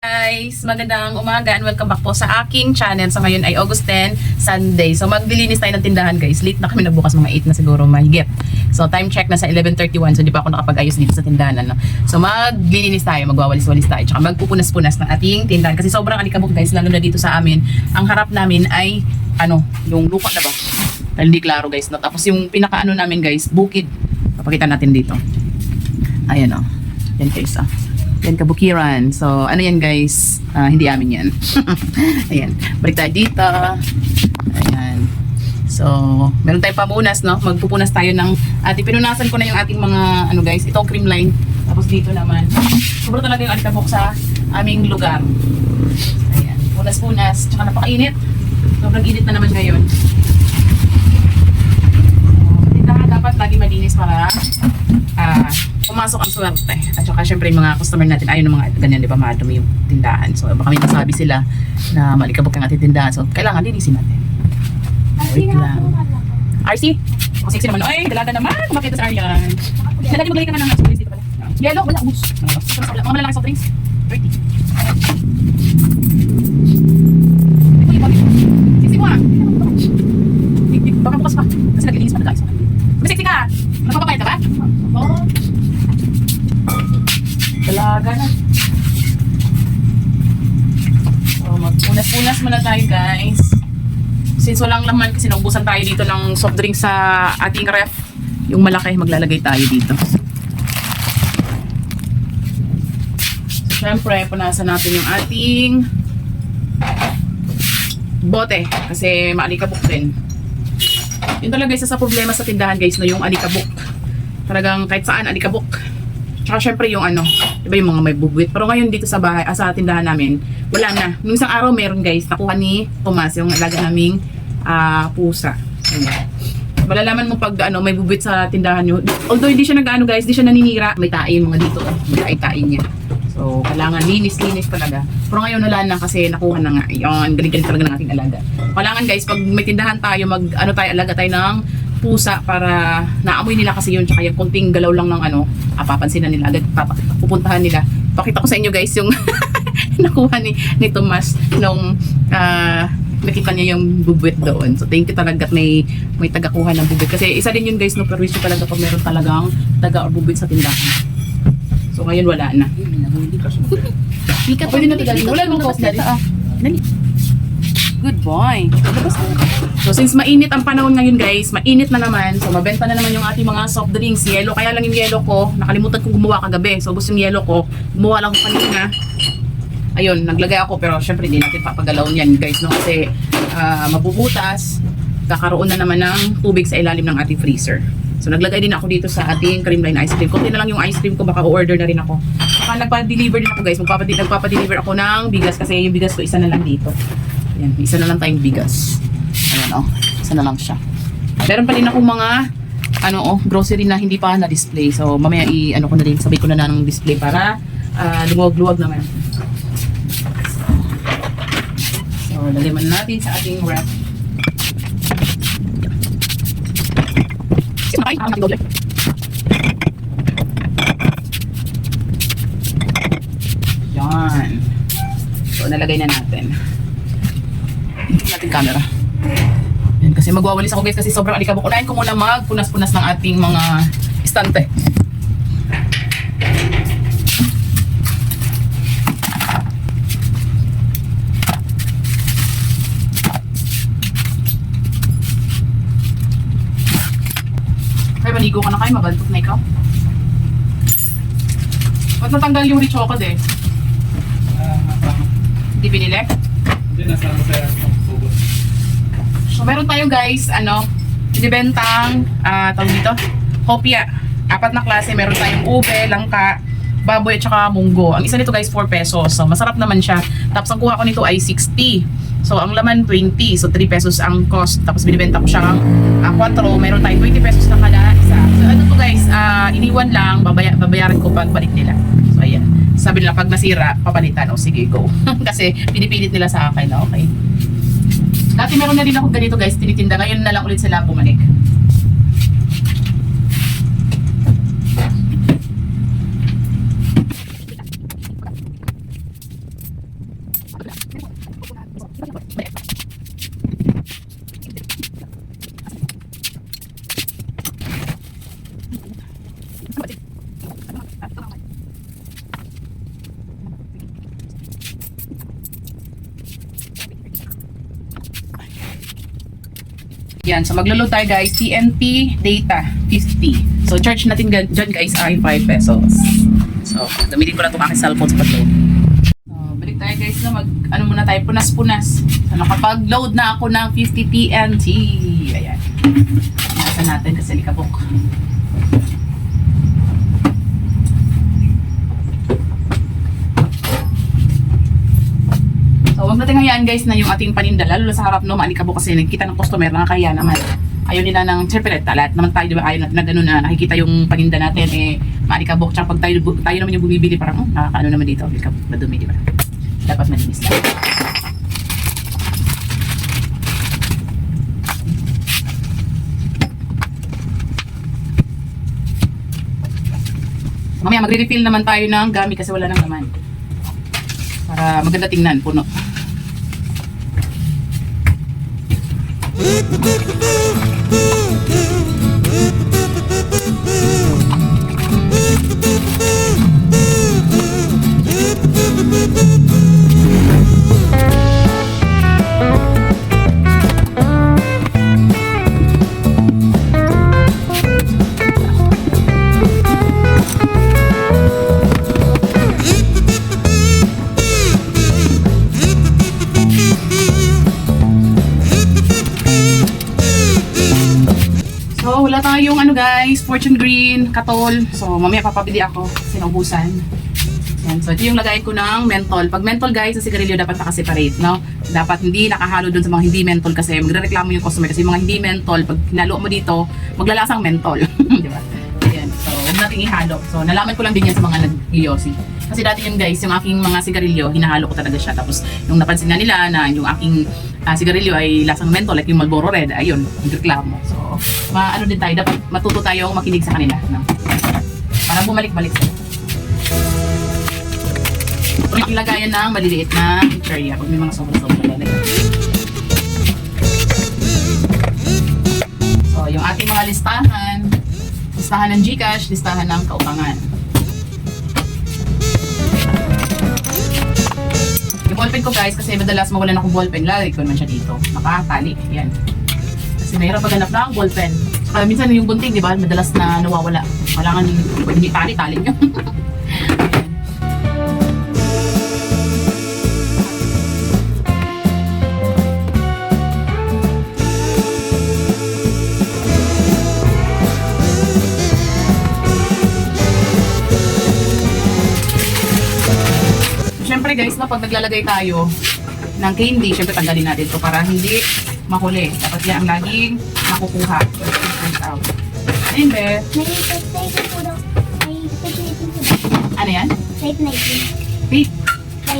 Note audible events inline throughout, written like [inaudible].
guys! Magandang umaga and welcome back po sa aking channel. So ngayon ay August 10, Sunday. So maglilinis tayo ng tindahan guys. Late na kami nagbukas, mga 8 na siguro mahigit. So time check na sa 11.31 so di pa ako nakapag-ayos dito sa tindahan. Ano? So maglilinis tayo, magwawalis-walis tayo. Tsaka magpupunas-punas ng ating tindahan. Kasi sobrang alikabok guys, lalo na dito sa amin. Ang harap namin ay ano, yung lupa na ba? Hindi klaro guys. No? Tapos yung pinakaano namin guys, bukid. Papakita natin dito. Ayan o. Yan guys ah. Yan kabukiran. So, ano yan guys? Ah, hindi amin yan. [laughs] Ayan. Balik tayo dito. Ayan. So, meron tayong pamunas, no? Magpupunas tayo ng ating, pinunasan ko na yung ating mga, ano guys, itong cream line. Tapos dito naman. Sobrang talaga yung alikabok sa aming lugar. Ayan. Punas-punas. Tsaka napakainit. Sobrang init na naman ngayon. So, dapat lagi malinis para ah pumasok ang swerte. At saka syempre yung mga customer natin, ayaw ng mga ganyan, di ba, madumi yung tindahan. So baka may masabi sila na malikabok ang ating tindahan. So kailangan linisin natin. Wait lang. RC? Kasi sexy naman. Ay, dalaga naman. Kumakita sa Aryan. Dalaga maglagay ka na ng drinks dito pala. Yellow, wala. Ubus. Mga malalaki soft drinks. 30. Sexy mo ah. Baka bukas pa. Kasi naglilinis pa na guys. Magpunas-punas muna tayo guys. Since walang laman kasi naubusan tayo dito ng soft drink sa ating ref. Yung malaki, maglalagay tayo dito. So, syempre, punasan natin yung ating bote. Kasi maalikabok din. Yun talaga isa sa problema sa tindahan guys, no, yung alikabok. Talagang kahit saan alikabok. Tsaka syempre yung ano, iba yung mga may bubuit. Pero ngayon dito sa bahay, ah, sa tindahan namin, wala na. Nung isang araw meron guys, nakuha ni Tomas, yung alaga naming ah, pusa. Ayan. Malalaman mo pag ano, may bubuit sa tindahan nyo. Although hindi siya nag-ano guys, hindi siya naninira. May yung mga dito. oh. May tae-tae niya. So, kailangan linis-linis talaga. Pero ngayon wala na kasi nakuha na nga. Yung galing-galing talaga ng ating alaga. Kailangan guys, pag may tindahan tayo, mag ano tayo, alaga tayo ng pusa para naamoy nila kasi yun tsaka yung kunting galaw lang ng ano ah, papansin na nila agad papa, pupuntahan nila. Pakita ko sa inyo guys yung [laughs] nakuha ni, ni Tomas nung ah, nakita niya yung bubuit doon. So thank you talaga at may may tagakuha ng bubuit kasi isa din yun guys no pero issue talaga pag meron talagang taga or bubuit sa tindahan. So ngayon wala na. Pwede na tagalin. Wala namang cost na Dali. Good boy. So since mainit ang panahon ngayon guys, mainit na naman. So mabenta na naman yung ating mga soft drinks. Yellow, kaya lang yung yellow ko. Nakalimutan kong gumawa kagabi. So ubos yung yellow ko. Gumawa lang ko kanina. Ayun, naglagay ako pero syempre hindi natin papagalawin yan guys. No? Kasi ah, mabubutas. Kakaroon na naman ng tubig sa ilalim ng ating freezer. So naglagay din ako dito sa ating creamline ice cream. Kunti na lang yung ice cream ko, baka order na rin ako. Saka nagpa-deliver din ako guys. Nagpapa-deliver ako ng bigas kasi yung bigas ko isa na lang dito. Ayan, isa na lang tayong bigas. Ayan oh, isa na lang siya. Meron pa rin akong mga ano oh, grocery na hindi pa na-display. So mamaya i ano ko na rin, sabay ko na na ng display para uh, lumuwag-luwag naman. So, lagyan man natin sa ating wrap. Yan. So, nalagay na natin. Natin camera. Yan, kasi magwawalis ako guys kasi sobrang alikabok. Unahin ko muna magpunas-punas ng ating mga istante. Kaya maligo ka na kayo, mabantot na ikaw. Ba't natanggal yung rich chocolate eh? Hindi binili? Hindi, nasama sa subos. So meron tayo guys, ano, binibentang, ah, tawag dito, hopia. Apat na klase, meron tayong ube, langka, baboy at saka munggo. Ang isa nito guys, 4 pesos. So masarap naman siya. Tapos ang kuha ko nito ay 60. So ang laman 20. So 3 pesos ang cost. Tapos binibenta ko siyang uh, 4. Meron tayong 20 pesos na kada isa. So ano to guys, ah, iniwan lang, babaya, babayaran ko pag balik nila. So ayan. Sabi nila pag nasira, papalitan. O sige, go. [laughs] Kasi pinipilit nila sa akin okay. Dati meron na din ako ganito guys, tinitinda. Ngayon na lang ulit sila bumalik. Yan, so maglo-load tayo guys, TNT data 50. So charge natin dyan guys ay 5 pesos. So gamitin ko na itong aking cellphone sa pag-load. So balik tayo guys na mag, ano muna tayo, punas-punas. So nakapag-load na ako ng 50 TNT. Ayan. Nasa natin kasi likabok. So, wag natin hayaan guys na yung ating paninda, lalo sa harap no, maalikabo kasi nakikita ng customer, nakakaya naman. Ayaw nila ng, syempre, talat naman tayo, di ba, ayaw natin na gano'n na nakikita yung paninda natin, eh, maalikabok. Tsaka pag tayo, tayo naman yung bumibili, parang, oh, nakakaano naman dito, alikabok, madumi, di ba? Dapat malinis lang. Mamaya magre-refill naman tayo ng gamit kasi wala nang naman. Para maganda tingnan, puno. Tip, tip, tip. Wala tayong ano guys, fortune green, katol. So, mamaya papabili ako, sinubusan. Yan. So, ito yung lagayin ko ng mentol. Pag mentol guys, sa sigarilyo dapat nakaseparate, no? Dapat hindi nakahalo dun sa mga hindi mentol kasi magre-reklamo yung customer kasi yung mga hindi mentol, pag hinalo mo dito, maglalasang mentol. [laughs] Di ba? Ayan. So, huwag nating ihalo. So, nalaman ko lang din yan sa mga nag-yosi. Kasi dati yun guys, yung aking mga sigarilyo, hinahalo ko talaga siya. Tapos, nung napansin na nila na yung aking ah, sigarilyo ay lasang mentol, like yung Marlboro Red, ayun, nagreklamo. So, maano din tayo, dapat matuto tayong makinig sa kanila. No? Para bumalik-balik sila. Yung lagayan ng maliliit na cherry, pag may mga sobra-sobra lalagyan. So, yung ating mga listahan, listahan ng Gcash, listahan ng kautangan. Yung ballpen ko guys, kasi madalas mawalan akong ballpen, lalagay ko naman siya dito. Nakatali, yan. Kasi mahirap maghanap ng ballpen. Saka minsan yung bunting, di ba, madalas na nawawala. Kailangan pag hindi tali, tali nyo. Siyempre guys, no, pag naglalagay tayo ng candy, siyempre tanggalin natin to para hindi mahuli. Dapat yan ang laging makukuha. Point out. Ano yan? Type 19. Tape.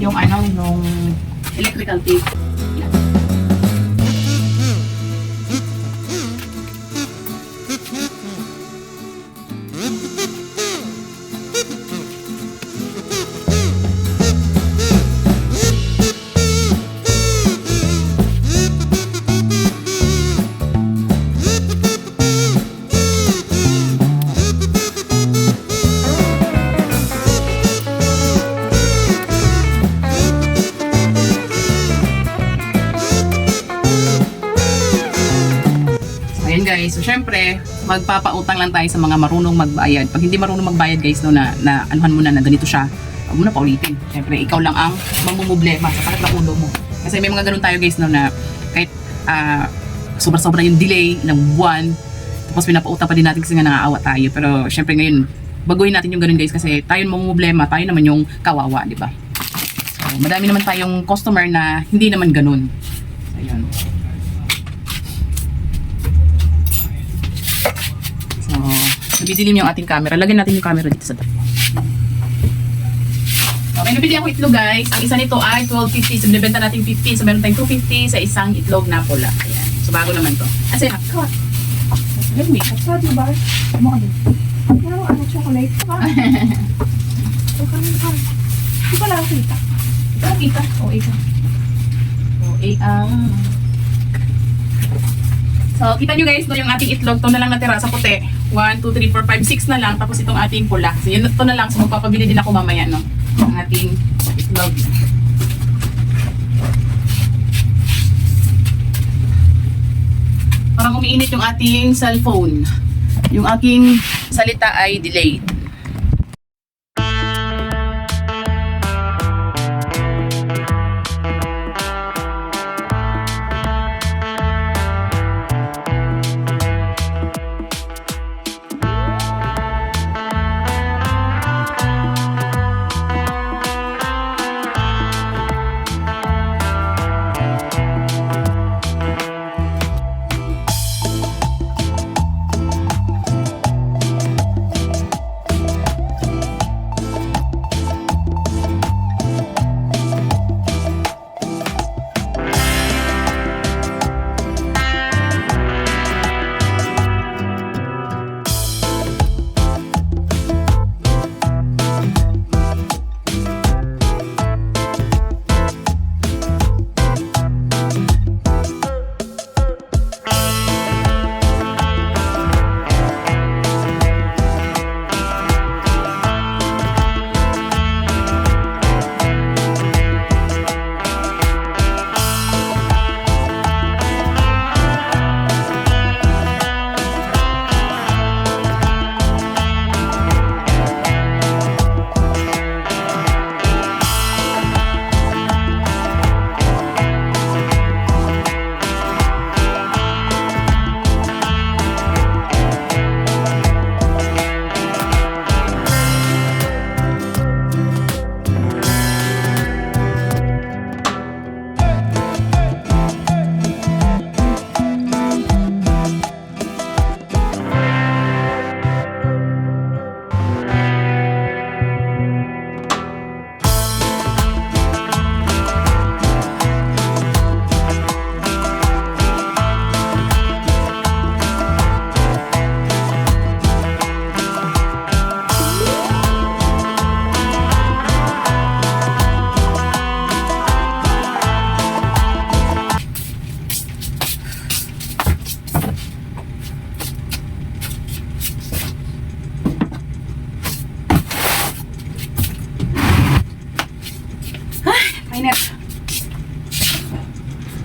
Yung ano, yung electrical tape. Guys. So, syempre, magpapautang lang tayo sa mga marunong magbayad. Pag hindi marunong magbayad guys, no, na, na anuhan mo na na ganito siya, huwag mo na paulitin. Syempre, ikaw lang ang mamumblema sa sakit ng ulo mo. Kasi may mga ganun tayo guys, no, na kahit ah, sobra-sobra yung delay ng buwan, tapos pinapautang pa din natin kasi nga nakaawa tayo. Pero syempre ngayon, baguhin natin yung ganun guys kasi tayo mamumblema, tayo naman yung kawawa, di ba? So, madami naman tayong customer na hindi naman ganun. So. Nabidilim yung ating camera. Lagyan natin yung camera dito sa tabi. So, may nabili ako itlog guys. Ang isa nito ay 12.50. So, binibenta natin 50. So, meron tayong 250 sa isang itlog na pula. Ayan. So, bago naman to. Kasi, cut. Let me, cut sa ba? Ano ka din? Ano, ano, chocolate pa? Ito kami pa. Hindi ko lang kita. Ito, kita. O, ito. O, ah. So, kita nyo guys, no, yung ating itlog, to na lang natira sa puti. 1, 2, 3, 4, 5, 6 na lang. Tapos itong ating pula. So, yun, to na lang. So, magpapabili din ako mamaya, no? Ang ating itlog. Parang ating cellphone. Yung aking salita ay delayed.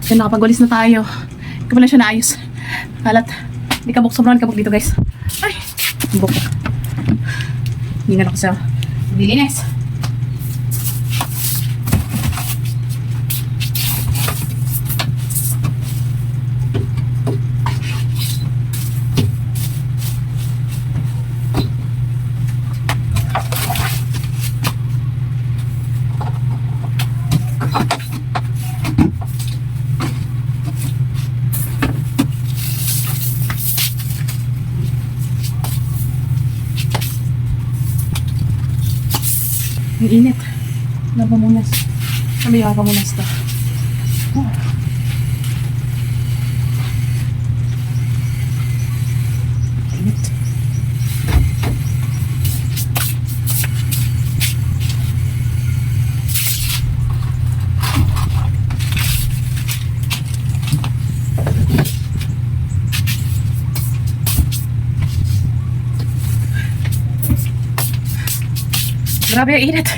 Yan, nakapagwalis na tayo. Hindi ko pala siya naayos. Kalat. Hindi kabuk. Sobrang kabuk dito, guys. Ay! Buk. Hindi nga ako sa dilinis. Ang init. Napamunas. Sabi ka pamunas to. Grabe ang init.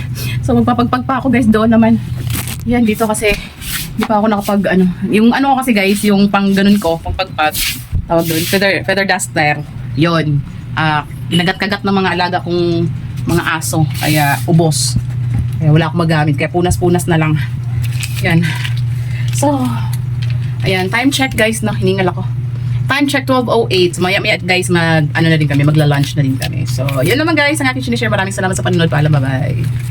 So magpapagpag pa ako guys doon naman. Yan dito kasi hindi pa ako nakapag ano. Yung ano kasi guys, yung pang ganun ko, pang pagpag tawag doon, feather, feather duster. Yon. Ah, ginagat-kagat ng mga alaga kong mga aso. Kaya ubos. Kaya wala akong magamit. Kaya punas-punas na lang. Yan. So, ayan, time check guys, no, hiningal ako. Time check 12.08. Maya maya guys, mag, ano na din kami, magla-lunch na din kami. So, yun naman guys, ang aking sinishare. Maraming salamat sa panonood. Paalam, bye-bye.